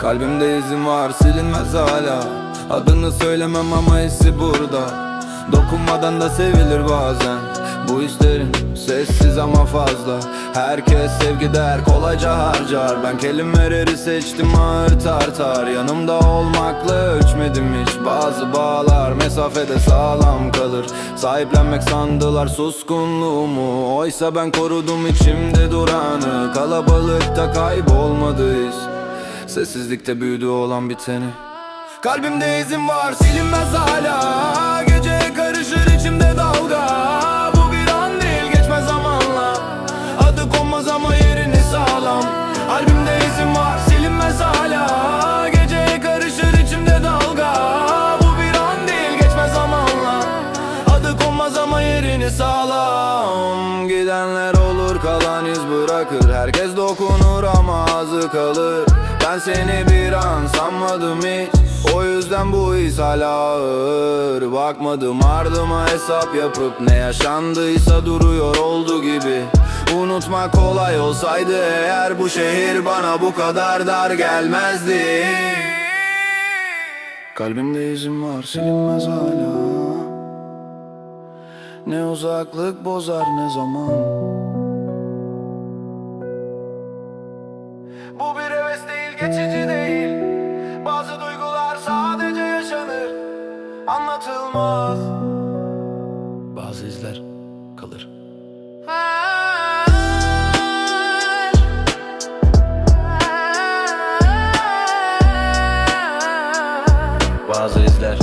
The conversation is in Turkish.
Kalbimde izin var silinmez hala. Adını söylemem ama hissi burada. Dokunmadan da sevilir bazen. Bu hislerin sessiz ama fazla. Herkes sevgi der kolayca harcar. Ben kelimeleri seçtim ağır tartar. Yanımda olmakla ölçmedim hiç. Bazı bağlar mesafede sağlam kalır. Sahiplenmek sandılar suskunluğumu. Oysa ben korudum içimde duranı. Kalabalıkta kaybolmadı iz Sessizlikte büyüdü olan biteni. Kalbimde izin var silinmez hala. Gece karışır içimde dalga Konmaz ama yerini sağlam. Gidenler olur kalan iz bırakır. Herkes dokunur ama azı kalır. Ben seni bir an sanmadım hiç. O yüzden bu his hala ağır. Bakmadım ardıma hesap yapıp Ne yaşandıysa duruyor oldu gibi. Unutmak kolay olsaydı eğer Bu şehir bana bu kadar dar gelmezdi. Kalbimde izin var silinmez hala Ne uzaklık bozar ne zaman. Bu bir heves değil geçici değil. Bazı duygular sadece yaşanır Anlatılmaz. Bazı izler kalır. Bazı izler